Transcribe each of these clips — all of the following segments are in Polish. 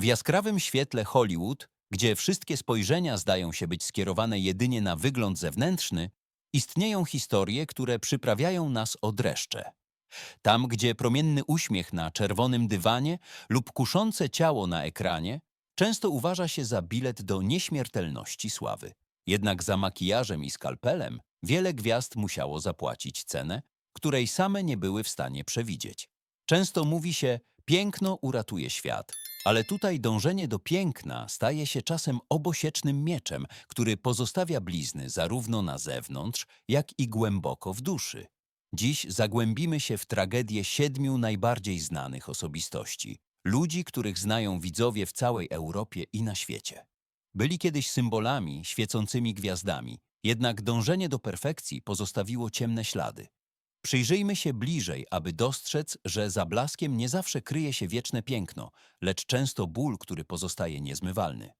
W jaskrawym świetle Hollywood, gdzie wszystkie spojrzenia zdają się być skierowane jedynie na wygląd zewnętrzny, istnieją historie, które przyprawiają nas o dreszcze. Tam, gdzie promienny uśmiech na czerwonym dywanie lub kuszące ciało na ekranie często uważa się za bilet do nieśmiertelności sławy. Jednak za makijażem i skalpelem wiele gwiazd musiało zapłacić cenę, której same nie były w stanie przewidzieć. Często mówi się, piękno uratuje świat, ale tutaj dążenie do piękna staje się czasem obosiecznym mieczem, który pozostawia blizny zarówno na zewnątrz, jak i głęboko w duszy. Dziś zagłębimy się w tragedię siedmiu najbardziej znanych osobistości, ludzi, których znają widzowie w całej Europie i na świecie. Byli kiedyś symbolami, świecącymi gwiazdami, jednak dążenie do perfekcji pozostawiło ciemne ślady. Przyjrzyjmy się bliżej, aby dostrzec, że za blaskiem nie zawsze kryje się wieczne piękno, lecz często ból, który pozostaje niezmywalny.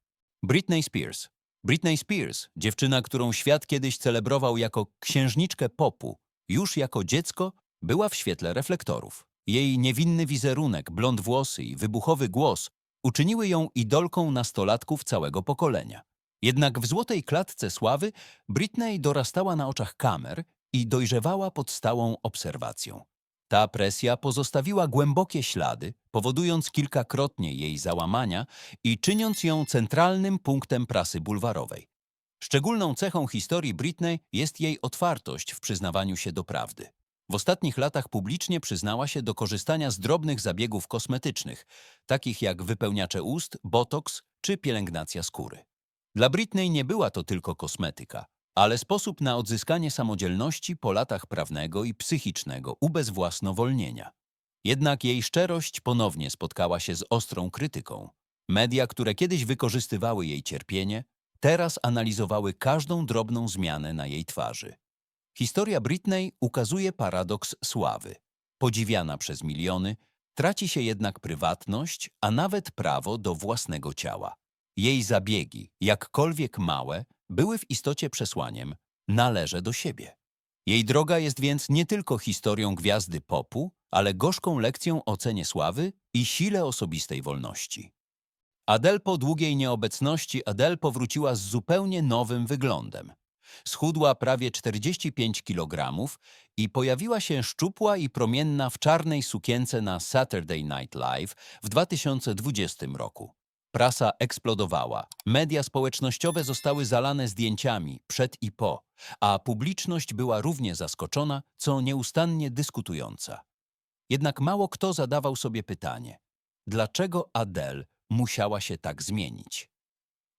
Britney Spears. Britney Spears, dziewczyna, którą świat kiedyś celebrował jako księżniczkę popu, już jako dziecko była w świetle reflektorów. Jej niewinny wizerunek, blond włosy i wybuchowy głos uczyniły ją idolką nastolatków całego pokolenia. Jednak w złotej klatce sławy Britney dorastała na oczach kamer i dojrzewała pod stałą obserwacją. Ta presja pozostawiła głębokie ślady, powodując kilkakrotnie jej załamania i czyniąc ją centralnym punktem prasy bulwarowej. Szczególną cechą historii Britney jest jej otwartość w przyznawaniu się do prawdy. W ostatnich latach publicznie przyznała się do korzystania z drobnych zabiegów kosmetycznych, takich jak wypełniacze ust, botoks czy pielęgnacja skóry. Dla Britney nie była to tylko kosmetyka, ale sposób na odzyskanie samodzielności po latach prawnego i psychicznego ubezwłasnowolnienia. Jednak jej szczerość ponownie spotkała się z ostrą krytyką. Media, które kiedyś wykorzystywały jej cierpienie, teraz analizowały każdą drobną zmianę na jej twarzy. Historia Britney ukazuje paradoks sławy. Podziwiana przez miliony, traci się jednak prywatność, a nawet prawo do własnego ciała. Jej zabiegi, jakkolwiek małe, były w istocie przesłaniem należę do siebie. Jej droga jest więc nie tylko historią gwiazdy popu, ale gorzką lekcją o cenie sławy i sile osobistej wolności. Adele po długiej nieobecności Adele powróciła z zupełnie nowym wyglądem. Schudła prawie 45 kg i pojawiła się szczupła i promienna w czarnej sukience na Saturday Night Live w 2020 roku. Prasa eksplodowała, media społecznościowe zostały zalane zdjęciami przed i po, a publiczność była równie zaskoczona, co nieustannie dyskutująca. Jednak mało kto zadawał sobie pytanie, dlaczego Adele musiała się tak zmienić?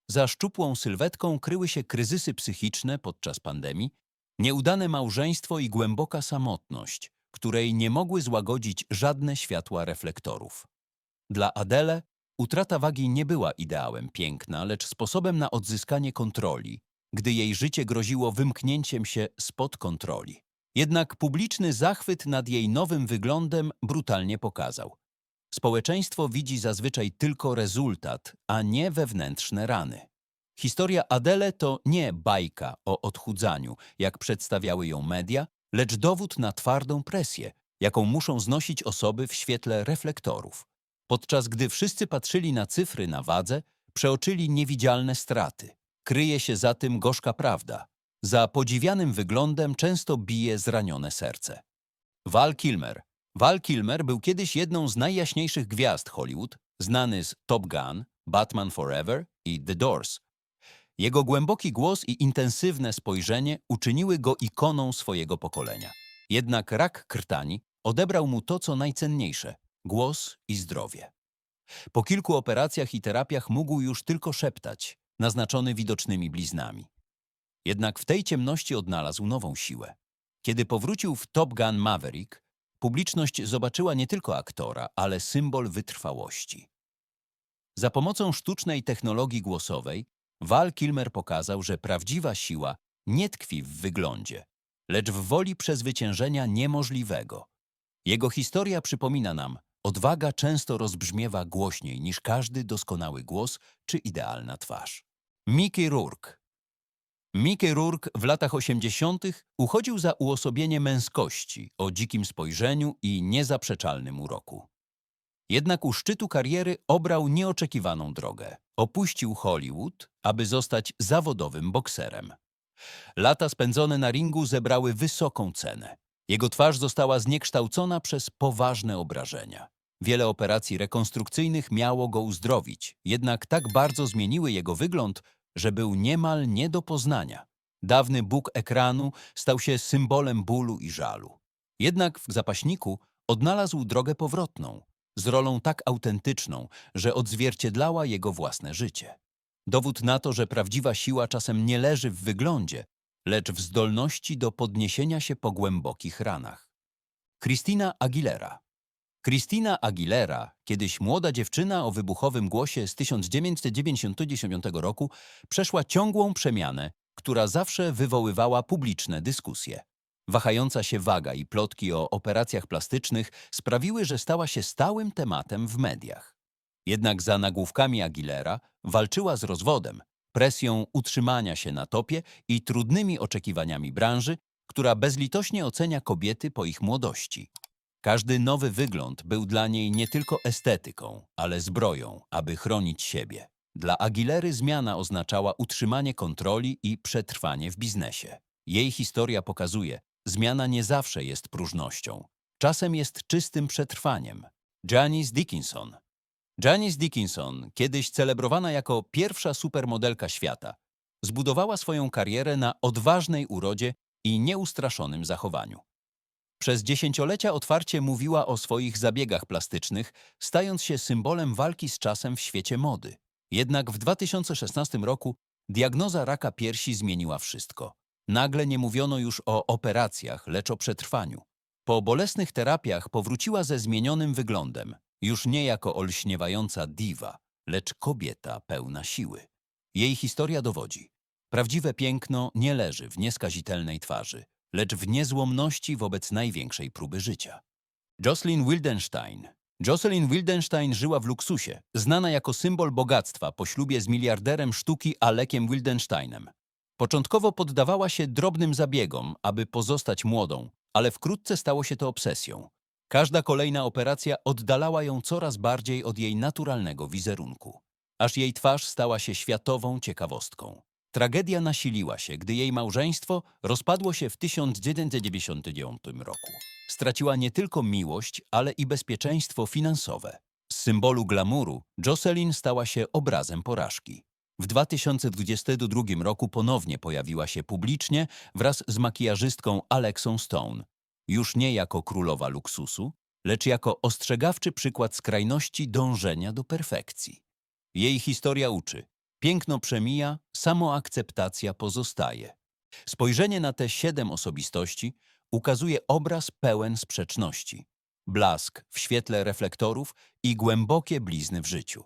Za szczupłą sylwetką kryły się kryzysy psychiczne podczas pandemii, nieudane małżeństwo i głęboka samotność, której nie mogły złagodzić żadne światła reflektorów. Dla Adele utrata wagi nie była ideałem piękna, lecz sposobem na odzyskanie kontroli, gdy jej życie groziło wymknięciem się spod kontroli. Jednak publiczny zachwyt nad jej nowym wyglądem brutalnie pokazał. Społeczeństwo widzi zazwyczaj tylko rezultat, a nie wewnętrzne rany. Historia Adele to nie bajka o odchudzaniu, jak przedstawiały ją media, lecz dowód na twardą presję, jaką muszą znosić osoby w świetle reflektorów. Podczas gdy wszyscy patrzyli na cyfry na wadze, przeoczyli niewidzialne straty. Kryje się za tym gorzka prawda. Za podziwianym wyglądem często bije zranione serce. Val Kilmer. Val Kilmer był kiedyś jedną z najjaśniejszych gwiazd Hollywood, znany z Top Gun, Batman Forever i The Doors. Jego głęboki głos i intensywne spojrzenie uczyniły go ikoną swojego pokolenia. Jednak rak krtani odebrał mu to, co najcenniejsze – głos i zdrowie. Po kilku operacjach i terapiach mógł już tylko szeptać, naznaczony widocznymi bliznami. Jednak w tej ciemności odnalazł nową siłę. Kiedy powrócił w Top Gun Maverick, publiczność zobaczyła nie tylko aktora, ale symbol wytrwałości. Za pomocą sztucznej technologii głosowej Val Kilmer pokazał, że prawdziwa siła nie tkwi w wyglądzie, lecz w woli przezwyciężenia niemożliwego. Jego historia przypomina nam, odwaga często rozbrzmiewa głośniej niż każdy doskonały głos czy idealna twarz. Mickey Rourke Mickey Rourke w latach 80. uchodził za uosobienie męskości o dzikim spojrzeniu i niezaprzeczalnym uroku. Jednak u szczytu kariery obrał nieoczekiwaną drogę. Opuścił Hollywood, aby zostać zawodowym bokserem. Lata spędzone na ringu zebrały wysoką cenę. Jego twarz została zniekształcona przez poważne obrażenia. Wiele operacji rekonstrukcyjnych miało go uzdrowić, jednak tak bardzo zmieniły jego wygląd, że był niemal nie do poznania. Dawny Bóg ekranu stał się symbolem bólu i żalu. Jednak w zapaśniku odnalazł drogę powrotną, z rolą tak autentyczną, że odzwierciedlała jego własne życie. Dowód na to, że prawdziwa siła czasem nie leży w wyglądzie, lecz w zdolności do podniesienia się po głębokich ranach. Christina Aguilera Christina Aguilera, kiedyś młoda dziewczyna o wybuchowym głosie z 1999 roku, przeszła ciągłą przemianę, która zawsze wywoływała publiczne dyskusje. Wahająca się waga i plotki o operacjach plastycznych sprawiły, że stała się stałym tematem w mediach. Jednak za nagłówkami Aguilera walczyła z rozwodem, presją utrzymania się na topie i trudnymi oczekiwaniami branży, która bezlitośnie ocenia kobiety po ich młodości. Każdy nowy wygląd był dla niej nie tylko estetyką, ale zbroją, aby chronić siebie. Dla Aguilery zmiana oznaczała utrzymanie kontroli i przetrwanie w biznesie. Jej historia pokazuje, zmiana nie zawsze jest próżnością. Czasem jest czystym przetrwaniem. Janice Dickinson Janice Dickinson, kiedyś celebrowana jako pierwsza supermodelka świata, zbudowała swoją karierę na odważnej urodzie i nieustraszonym zachowaniu. Przez dziesięciolecia otwarcie mówiła o swoich zabiegach plastycznych, stając się symbolem walki z czasem w świecie mody. Jednak w 2016 roku diagnoza raka piersi zmieniła wszystko. Nagle nie mówiono już o operacjach, lecz o przetrwaniu. Po bolesnych terapiach powróciła ze zmienionym wyglądem, już nie jako olśniewająca diwa, lecz kobieta pełna siły. Jej historia dowodzi. Prawdziwe piękno nie leży w nieskazitelnej twarzy, lecz w niezłomności wobec największej próby życia. Jocelyn Wildenstein Jocelyn Wildenstein żyła w luksusie, znana jako symbol bogactwa po ślubie z miliarderem sztuki Alekiem Wildensteinem. Początkowo poddawała się drobnym zabiegom, aby pozostać młodą, ale wkrótce stało się to obsesją. Każda kolejna operacja oddalała ją coraz bardziej od jej naturalnego wizerunku, aż jej twarz stała się światową ciekawostką. Tragedia nasiliła się, gdy jej małżeństwo rozpadło się w 1999 roku. Straciła nie tylko miłość, ale i bezpieczeństwo finansowe. Z symbolu glamuru Jocelyn stała się obrazem porażki. W 2022 roku ponownie pojawiła się publicznie wraz z makijażystką Alexą Stone, już nie jako królowa luksusu, lecz jako ostrzegawczy przykład skrajności dążenia do perfekcji. Jej historia uczy, piękno przemija, samoakceptacja pozostaje. Spojrzenie na te siedem osobistości ukazuje obraz pełen sprzeczności. Blask w świetle reflektorów i głębokie blizny w życiu.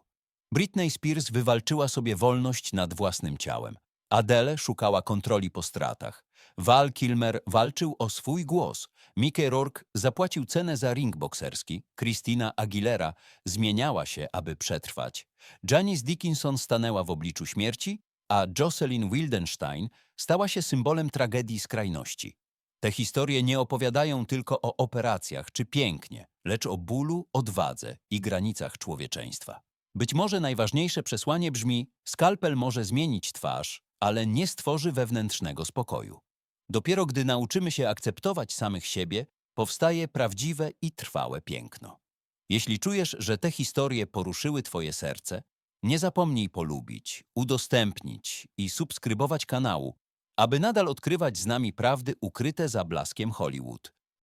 Britney Spears wywalczyła sobie wolność nad własnym ciałem. Adele szukała kontroli po stratach. Val Kilmer walczył o swój głos. Mickey Rourke zapłacił cenę za ring bokserski. Christina Aguilera zmieniała się, aby przetrwać. Janice Dickinson stanęła w obliczu śmierci, a Jocelyn Wildenstein stała się symbolem tragedii skrajności. Te historie nie opowiadają tylko o operacjach czy pięknie, lecz o bólu, odwadze i granicach człowieczeństwa. Być może najważniejsze przesłanie brzmi: skalpel może zmienić twarz, ale nie stworzy wewnętrznego spokoju. Dopiero gdy nauczymy się akceptować samych siebie, powstaje prawdziwe i trwałe piękno. Jeśli czujesz, że te historie poruszyły Twoje serce, nie zapomnij polubić, udostępnić i subskrybować kanału, aby nadal odkrywać z nami prawdy ukryte za blaskiem Hollywood.